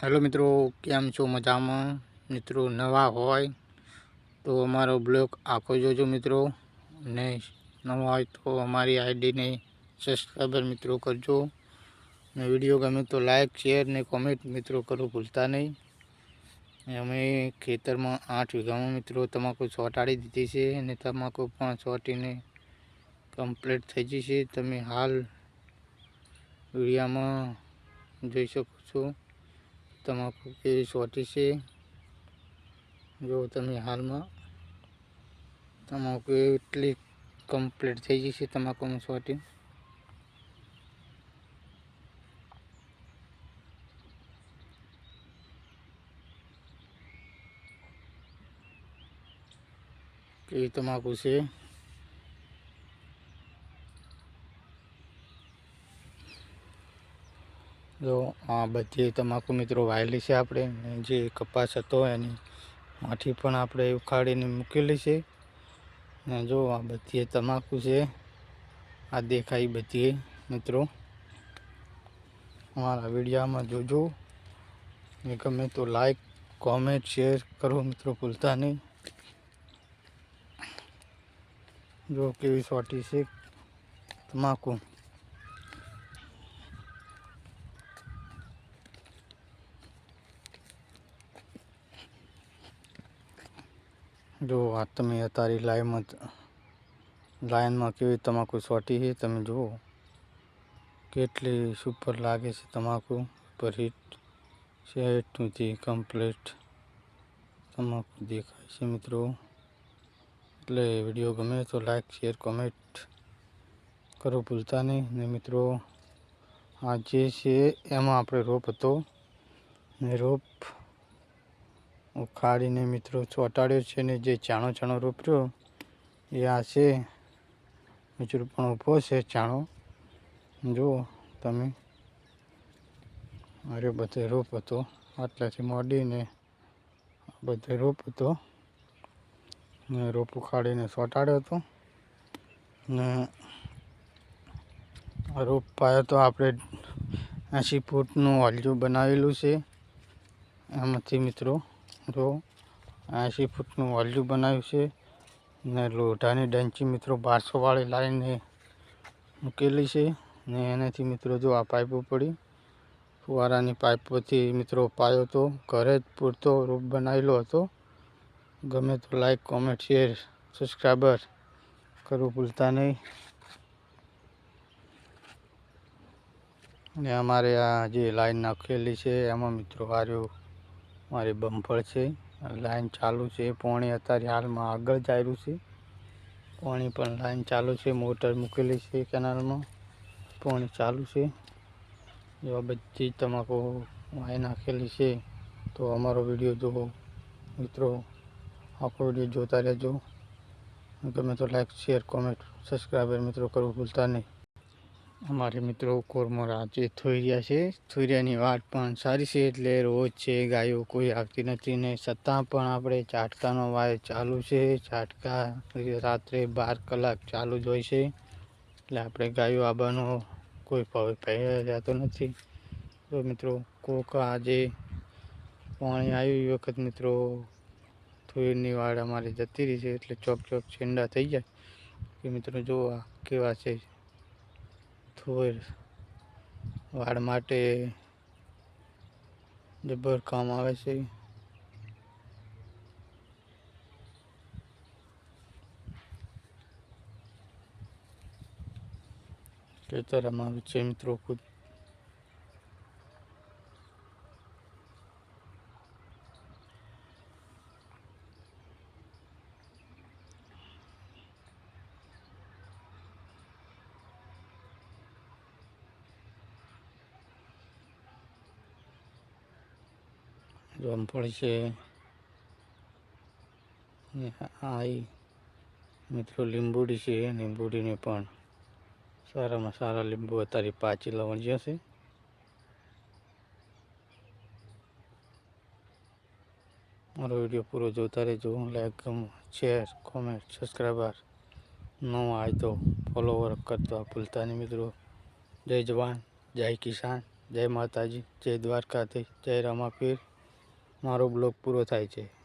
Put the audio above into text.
Hello મિત્રો, કેમ છો? મજામાં? મિત્રો, નવા હોય તો અમારો બ્લોગ આખો જોજો મિત્રો. અને નવા હોય તો અમારી આઈડીને સબસ્ક્રાઈબર મિત્રો કરજો. અને વીડિયો ગમે તો લાઈક, શેર ને કોમેન્ટ મિત્રો કરો ભૂલતા નહીં. અમે ખેતરમાં આઠ વીઘામાં મિત્રો તમાકુ ચોંટાડી દીધી છે અને તમાકુ પણ ચોંટીને કમ્પ્લીટ થઈ જશે. તમે હાલ વિડીયામાં જોઈ શકો છો. તમાકુ કેવી સોટી છે? જો તમે હાલમાં તમાકુ એટલી કમ્પ્લીટ થઈ જશે તમાકુમાં સોટી. કેવી તમાકુ છે? જો આ બધી તમાકુ મિત્રો વાયેલી છે આપણે. જે કપાસ હતો એની માઠી પણ આપણે ઉખાડીને મૂકેલી છે. ને જો આ બધી તમાકુ છે. આ દેખાય બધી મિત્રો. અમારા વિડીયામાં જોજો. ને ગમે તો લાઈક કોમેન્ટ શેર કરો મિત્રો, ભૂલતા નહીં. જો કેવી સોટી છે તમાકુ. જો આ તમે અત્યારે લાઈનમાં લાઈનમાં કેવી તમાકુ સોટી છે તમે જુઓ. કેટલી સુપર લાગે છે તમાકુ. પર હિટ સેટથી કમ્પ્લીટ તમાકુ દેખાય છે મિત્રો. એટલે વીડિયો ગમે તો લાઈક શેર કોમેન્ટ કરો ભૂલતા નહીં. ને મિત્રો, આ જે છે એમાં આપણે રોપ હતો ને રોપ ઉખાડીને મિત્રો ચોંટાડ્યો છે ને જે ચાણો ચાણો રોપ્યો એ આ છે. મિત્રો પણ ઊભો છે ચાણો. જુઓ તમે. અરે બધે રોપ હતો. આટલાથી મોડીને બધે રોપ હતો. ને રોપ ઉખાડીને ચોંટાડ્યો હતો. ને રોપ પાયો તો આપણે એંસી ફૂટનું હલજું બનાવેલું છે. એમાંથી મિત્રો જો એંસી ફૂટનું વાલ્યુ બનાવ્યું છે ને લોઢાની ડંચી મિત્રો બારસોવાળી લાઈને મૂકેલી છે ને એનાથી મિત્રો જો આ પાઇપો પડી ફુવારાની પાઇપોથી મિત્રો પાયો તો ઘરે જ પૂરતો રૂપ બનાવેલો હતો. ગમે તો લાઈક કોમેન્ટ શેર સબસ્ક્રાઈબર કરવું ભૂલતા નહીં. અને અમારે આ જે લાઈન નાખેલી છે, એમાં મિત્રો હાર્યું મારી બમ્પર છે, લાઈન ચાલુ છે, પાણી અત્યારે હાલમાં આગળ ચાલ્યું છે. પાણી પણ લાઈન ચાલુ છે, મોટર મૂકેલી છે કેનાલમાં, પાણી ચાલુ છે. એવા બધી તમાકુ વાઈ નાખેલી છે, તો અમારો વીડિયો જુઓ મિત્રો આપણો વીડિયો જોતા રહેજો. ગમે તો લાઈક શેર કોમેન્ટ સબસ્ક્રાઈબર મિત્રો કરવું ભૂલતા નહીં. અમારે મિત્રો કોરમોરા જે થોરિયા છે. થોરિયાની વાટ પણ સારી છે એટલે રોજ છે, ગાયો કોઈ આવતી નથી ને છતાં પણ આપણે ચાટકાનો વાય ચાલુ છે. ચાટકા રાત્રે બાર કલાક ચાલુ જ હોય છે. એટલે આપણે ગાયો આવવાનો કોઈ ભાવે પહેરાતો નથી. તો મિત્રો કોક આજે પાણી આવ્યું વખત મિત્રો થોડીની વાડ અમારી જતી રહી છે એટલે ચોક ચોક છેંડા થઈ જાય. કે મિત્રો જો આ કેવા છે? થોર વાળ માટે જબર કામ આવે છે. ખેતર અમારું છે મિત્રો ખુદ જામફળ છે. આઈ મિત્રો લીંબુડી છે. લીંબુડીને પણ સારામાં સારા લીંબુ અત્યારે પાછી લવણ જશે મારો વીડિયો પૂરો જોતા રહેજો. લાઈક શેર કોમેન્ટ સબસ્ક્રાઈબર ન આવે તો ફોલોવર કરતો ભૂલતા નહીં મિત્રો. જય જવાન, જય કિસાન, જય માતાજી, જય દ્વારકાથી જય રામાપીર. મારો બ્લોગ પૂરો થાય છે.